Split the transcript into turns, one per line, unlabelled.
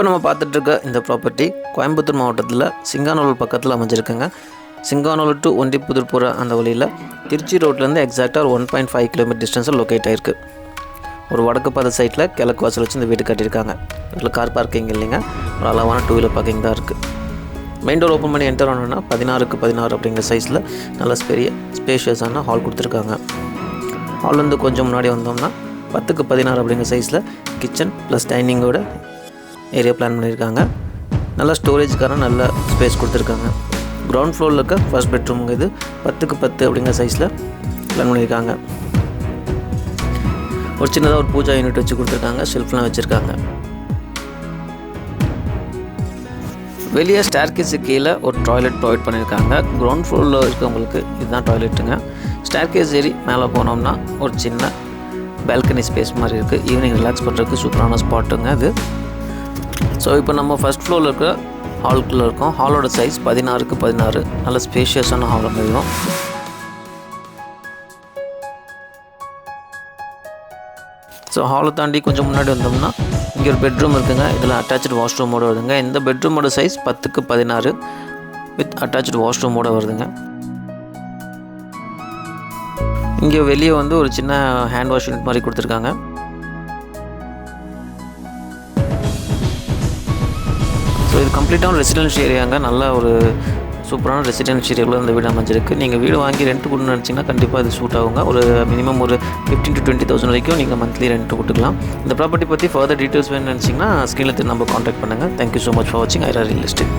இப்போ நம்ம பார்த்துட்ருக்க இந்த ப்ராப்பர்ட்டி கோயம்புத்தூர் மாவட்டத்தில் சிங்கானூர் பக்கத்தில் அமைஞ்சிருக்குங்க. சிங்கானூர் டு ஒண்டிப்புதூர் போகிற அந்த வழியில் திருச்சி ரோட்லேருந்து எக்ஸாக்டாக ஒரு ஒன் பாயிண்ட் ஃபைவ் கிலோமீட்டர் டிஸ்டன்ஸில் லொக்கேட் ஆயிருக்கு. ஒரு வடக்கு பாத சைட்டில் கிழக்கு வாசல் வச்சு இந்த வீடு கட்டியிருக்காங்க. இதில் கார் பார்க்கிங் இல்லைங்க. ஒரு அளவான டூ வீலர் பார்க்கிங் தான் இருக்குது மெயின் டோர் ஓப்பன் பண்ணி என்டர் ஆனோன்னா பதினாறுக்கு பதினாறு அப்படிங்கிற சைஸில் நல்ல பெரிய ஸ்பேஷியஸான ஹால் கொடுத்துருக்காங்க. ஹால் வந்து கொஞ்சம் முன்னாடி வந்தோம்னா பத்துக்கு பதினாறு அப்படிங்கிற சைஸில் கிச்சன் ப்ளஸ் டைனிங்கோட ஏரியா பிளான் பண்ணியிருக்காங்க. நல்ல ஸ்டோரேஜ்க்கான நல்ல ஸ்பேஸ் கொடுத்துருக்காங்க. கிரவுண்ட் ஃப்ளோரில் இருக்க ஃபர்ஸ்ட் பெட்ரூமுங்க இது. பத்துக்கு பத்து அப்படிங்கிற சைஸில் பிளான் பண்ணியிருக்காங்க. ஒரு சின்னதாக ஒரு பூஜா யூனிட் வச்சு கொடுத்துருக்காங்க. ஷெல்ஃப்லாம் வச்சுருக்காங்க. வெளியே ஸ்டேர்கேஸு கீழே ஒரு டாய்லெட் ப்ரொவைட் பண்ணியிருக்காங்க. கிரவுண்ட் ஃப்ளோரில் இருக்கவங்களுக்கு இதுதான் டாய்லெட்டுங்க ஸ்டேர்கேஸ் ஏறி மேலே போனோம்னா ஒரு சின்ன பால்கனி ஸ்பேஸ் மாதிரி இருக்குது ஈவினிங் ரிலாக்ஸ் பண்ணுறதுக்கு சூப்பரான ஸ்பாட்டுங்க அது ஸோ இப்போ நம்ம ஃபஸ்ட் ஃப்ளோரில் இருக்க ஹாலுக்குள்ளே இருக்கோம். ஹாலோட சைஸ் பதினாறுக்கு பதினாறு. நல்ல ஸ்பேஷியஸான ஹால் இருக்கும் ஸோ ஹாலை தாண்டி கொஞ்சம் முன்னாடி வந்தோம்னா இங்கே ஒரு பெட்ரூம் இருக்குங்க. இதில் அட்டாச்சு வாஷ்ரூமோடு வருதுங்க. இந்த பெட்ரூமோட சைஸ் பத்துக்கு பதினாறு வித் அட்டாச்சு வாஷ்ரூமோடு வருதுங்க. இங்கே வெளியே வந்து ஒரு சின்ன ஹேண்ட் வாஷ் யூனிட் மாதிரி கொடுத்துருக்காங்க. ஸோ இது கம்ப்ளீட்டாக ரெசிடென்ஷியல் ஏரியாங்க நல்ல ஒரு சூப்பரான ரெசிடென்ஷியல் ஏரியாவில் அந்த வீடு அமைஞ்சிருக்கு. நீங்கள் வீடு வாங்கி ரெண்ட் கொடுன்னு நினச்சிங்கன்னா கண்டிப்பாக இது சூட் ஆகுங்க. ஒரு மினிமம் ஒரு ஃபிஃப்டின் டு டுவெண்ட்டி தௌசண்ட் வரைக்கும் நீங்கள் மந்த்லி ரெண்ட் கொடுக்கலாம் இந்த ப்ராப்பர்ட்டி பற்றி ஃபர்தர் டீட்டெயில்ஸ் வேணும்னு நினச்சிங்கன்னா ஸ்க்ரீனில் நம்ம காண்டாக்ட் பண்ணுங்கள் தேங்க்யூ ஸோ மச் ஃபார் வாட்சிங் ஐரா ரியல் எஸ்டேட்